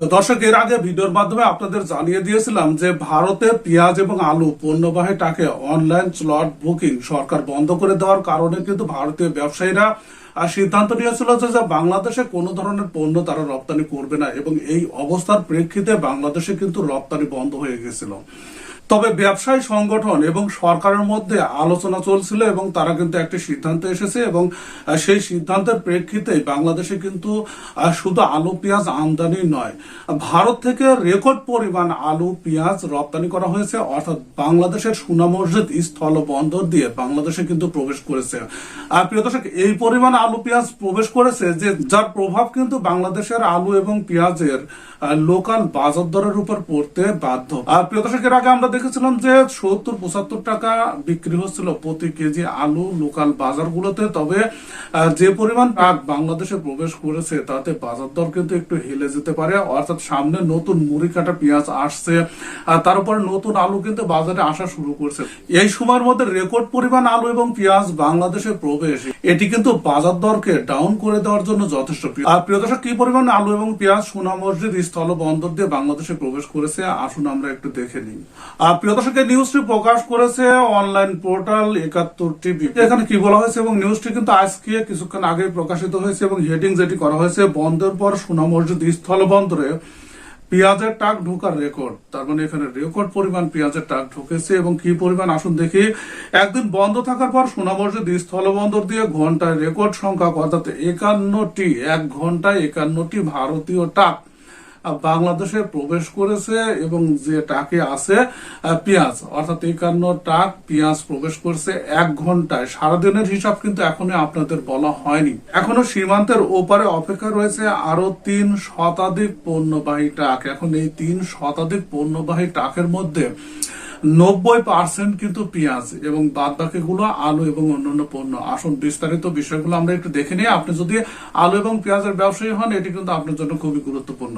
দর্শক এর আগে ভিডিওর মাধ্যমে আপনাদের জানিয়ে দিয়েছিলাম যে ভারতে পেঁয়াজ এবং আলু পণ্যবাহী টাকে অনলাইন স্লট বুকিং সরকার বন্ধ করে দেওয়ার কারণে কিন্তু ভারতীয় ব্যবসায়ীরা সিদ্ধান্ত নিয়েছিল যে বাংলাদেশে কোনো ধরনের পণ্য তারা রপ্তানি করবে না এবং এই অবস্থার প্রেক্ষিতে বাংলাদেশে কিন্তু রপ্তানি বন্ধ হয়ে গেছিল। তবে ব্যবসায়ী সংগঠন এবং সরকারের মধ্যে আলোচনা চলছিল এবং তারা কিন্তু একটি সিদ্ধান্ত এসেছে এবং সেই সিদ্ধান্তের প্রেক্ষিতে বাংলাদেশে কিন্তু শুধু আলু, পেঁয়াজ আমদানি নয়, ভারত থেকে রেকর্ড পরিমাণ আলু, পেঁয়াজ রপ্তানি করা হয়েছে। অর্থাৎ বাংলাদেশের সুনা মসজিদ স্থল বন্দর দিয়ে বাংলাদেশে কিন্তু প্রবেশ করেছে। আর প্রিয় দর্শক, এই পরিমাণ আলু, পেঁয়াজ প্রবেশ করেছে যে যার প্রভাব কিন্তু বাংলাদেশের আলু এবং পেঁয়াজের লোকাল বাজার দরের উপর পড়তে বাধ্য। আর প্রিয় দর্শকের আগে আমরা দেখেছিলাম যে সত্তর, পঁচাত্তর টাকা বিক্রি হচ্ছিল প্রতি কেজি আলু লোকাল বাজারগুলোতে। তবে যে পরিমাণ ট্রাক বাংলাদেশে প্রবেশ করেছে, তাতে বাজার দর কিন্তু একটু হেলে যেতে পারে। অর্থাৎ সামনে নতুন মুড়ি কাটা পেঁয়াজ আসছে তার উপরে নতুন আলু কিন্তু বাজারে আসা শুরু করছে। এই সময়ের মধ্যে রেকর্ড পরিমাণ আলু এবং পেঁয়াজ বাংলাদেশে প্রবেশ। এটি কিন্তু বাজার দরকে ডাউন করে দেওয়ার জন্য যথেষ্ট আর প্রিয় দর্শক, কি পরিমাণ আলু এবং পেঁয়াজ সোনা মসজিদ স্থল বন্দর দিয়ে বাংলাদেশে প্রবেশ করেছে? আসুন আমরা একটু দেখে নিই। প্রিয় দর্শক নিউজটি প্রকাশ করেছে অনলাইন পোর্টাল একাত্তর টিভি এখানে কি বলা হয়েছে এবং নিউজটি কিন্তু আজকে কিছুক্ষণ আগে প্রকাশিত হয়েছে এবং হেডিং যেটি করা হয়েছে বন্ধের পর সোনা মসজিদ স্থল বন্দরে পেঁয়াজের টাক ঢোকার রেকর্ড তার মানে এখানে রেকর্ড পরিমাণ পেঁয়াজের টাক ঢুকেছে এবং কি পরিমাণ, আসুন দেখি। একদিন বন্ধ থাকার পর সোনামর্জিদ স্থলবন্দর দিয়ে ঘন্টায় রেকর্ড সংখ্যা অর্থাৎ একান্নটি, এক ঘন্টায় একান্নটি ভারতীয় টাক। বাংলাদেশে প্রবেশ করেছে এবং যে টাকে আছে পেঁয়াজ। অর্থাৎ একান্ন টাক, পেঁয়াজ প্রবেশ করছে এক ঘন্টায়। সারাদিনের হিসাব কিন্তু এখনও আপনাদের বলা হয়নি। এখনও সীমান্তের ওপারে অপেক্ষা রয়েছে আরও তিন শতাধিক পণ্যবাহী টাক। এখন এই তিন শতাধিক পণ্যবাহী টাকের মধ্যে নব্বই পার্সেন্ট কিন্তু পেঁয়াজ এবং বাদ বাকিগুলো আলু এবং অন্যান্য পণ্য। আসুন, বিস্তারিত বিষয়গুলো আমরা একটু দেখে নিই। আপনি যদি আলু এবং পেঁয়াজের ব্যবসায়ী হন, এটি কিন্তু আপনার জন্য খুবই গুরুত্বপূর্ণ।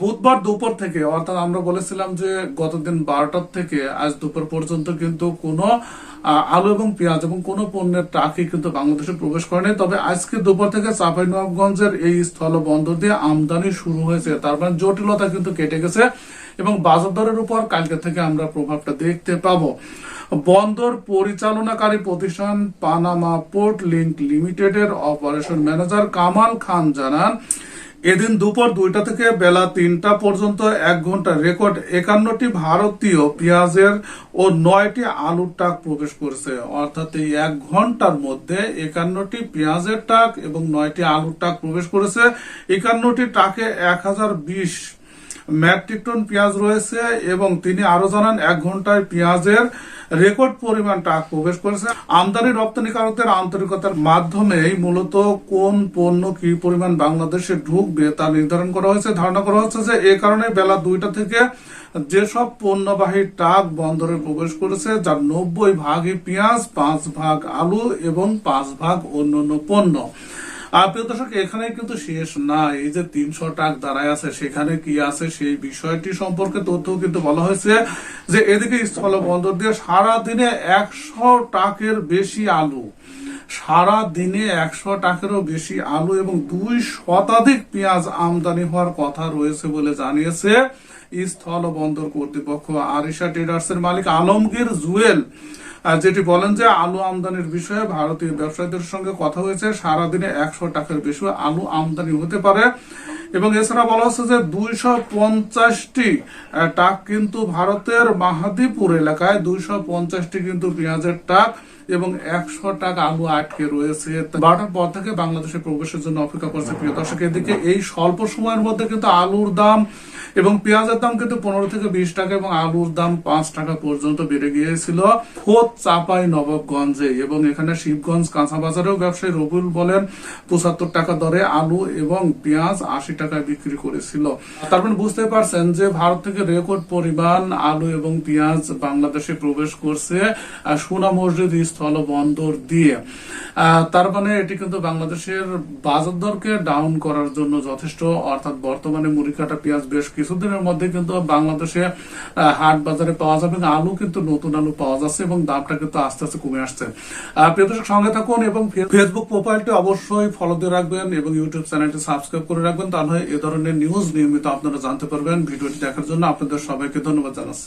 বুধবার দুপুর থেকে, অর্থাৎ আমরা বলেছিলাম যে গতদিন বারোটার থেকে আজ দুপুর পর্যন্ত কিন্তু কোনো আলু এবং পেঁয়াজ এবং কোন পণ্যের টাকি কিন্তু বাংলাদেশে প্রবেশ করেনি। তবে আজকে দুপুর থেকে চাঁপাইনবাবগঞ্জের এই স্থল বন্দর দিয়ে আমদানি শুরু হয়েছে। তার মানে জটিলতা কিন্তু কেটে গেছে এবং বাজার দরের উপর কালকে থেকে আমরা প্রভাবটা দেখতে পাবো। বন্দর পরিচালনাকারী প্রতিষ্ঠান পানামা পোর্ট লিঙ্ক লিমিটেডের অপারেশন ম্যানেজার কামাল খান জানান এদিন দুপুর দুইটা থেকে বেলা তিনটা পর্যন্ত এক ঘণ্টা রেকর্ড একান্নটি ভারতীয় পেঁয়াজের ও নয়টি আলুর টাক প্রবেশ করেছে। অর্থাৎ এই এক ঘণ্টার মধ্যে একান্নটি পেঁয়াজের টাক এবং নয়টি আলুর টাক প্রবেশ করেছে। একান্নটি টাকে এক হাজার বিশ মেট্রিক টন পেঁয়াজ রয়েছে এবং তিনি আরও জানান, এক ঘন্টায় পেঁয়াজের রেকর্ড পরিমাণ টাক প্রবেশ করেছে। আমদানি রপ্তানিকারকদের আন্তরিকতার মাধ্যমেই মূলত কোন পণ্য কি পরিমাণ বাংলাদেশে ঢুকবে তা নির্ধারণ করা হয়েছে। ধারণা করা হচ্ছে যে এ কারণে বেলা দুইটা থেকে যেসব পণ্যবাহী ট্রাক বন্দরে প্রবেশ করেছে, যার নব্বই ভাগই পেঁয়াজ, পাঁচ ভাগ আলু এবং পাঁচ ভাগ অন্যান্য পণ্য। প্রিয় দর্শক, এখানে কিন্তু শেষ না এই যে তিনশো টাক দাঁড়ায় আছে, সেখানে কি আছে সেই বিষয়টি সম্পর্কে তথ্য কিন্তু বলা হয়েছে যে এদিকে দিয়ে সারা দিনে একশো টাকের বেশি আলু সারা দিনে একশো টাকারও বেশি আলু এবং দুই শতাধিক পেঁয়াজ আমদানি হওয়ার কথা রয়েছে বলে জানিয়েছে স্থল বন্দর কর্তৃপক্ষ। আরিশা ট্রেডার্স এর মালিক আলমগীর জুয়েল যেটি বলেন যে আলু আমদানির বিষয়ে ভারতীয় ব্যবসায়ীদের সঙ্গে কথা হয়েছে, সারাদিনে একশো টাকার বেশি আলু আমদানি হতে পারে। এবং এছাড়া বলা হচ্ছে যে দুইশো পঞ্চাশটি টাক কিন্তু ভারতের মাহাদিপুর এলাকায়, দুইশো পঞ্চাশটি কিন্তু পেঁয়াজের টাক এবং একশো টাকা আলু আটকে রয়েছে। বারোটার পর থেকে বাংলাদেশে প্রবেশের জন্য অপেক্ষা করছে প্রিয় দর্শক। এদিকে এই স্বল্প সময়ের মধ্যে কিন্তু আলুর দাম এবং পেঁয়াজের দাম কিন্তু পনেরো থেকে বিশ টাকা এবং আলুর দাম পাঁচ টাকা পর্যন্ত বেড়ে গিয়েছিল খোদ চাপাই নবাবগঞ্জে। এবং এখানে শিবগঞ্জ কাঁচা বাজারেও ব্যবসায়ী রবুল বলেন, পঁচাত্তর টাকা দরে আলু এবং পেঁয়াজ আশি টাকায় বিক্রি করেছিল। তার মানে বুঝতে পারছেন যে ভারত থেকে রেকর্ড পরিমাণ আলু এবং পেঁয়াজ বাংলাদেশে প্রবেশ করছে সোনা মসজিদ স্থল বন্দর দিয়ে তার মানে এটি কিন্তু বাংলাদেশের বাজার দরকে ডাউন করার জন্য যথেষ্ট। অর্থাৎ বর্তমানে মুড়ি কাটা পেঁয়াজ বেশ কিছু কিছুদিনের মধ্যে কিন্তু বাংলাদেশে হাট বাজারে পাওয়া যাবে। আলু কিন্তু নতুন আলু পাওয়া যাচ্ছে এবং দামটা কিন্তু আস্তে আস্তে কমে আসছে। প্রিয় দর্শক, সঙ্গে থাকুন এবং ফেসবুক প্রোফাইলটি অবশ্যই ফলো দিয়ে রাখবেন এবং ইউটিউব চ্যানেলটি সাবস্ক্রাইব করে রাখবেন। তাহলে এ ধরনের নিউজ নিয়মিত আপনারা জানতে পারবেন। ভিডিওটি দেখার জন্য আপনাদের সবাইকে ধন্যবাদ জানাচ্ছি।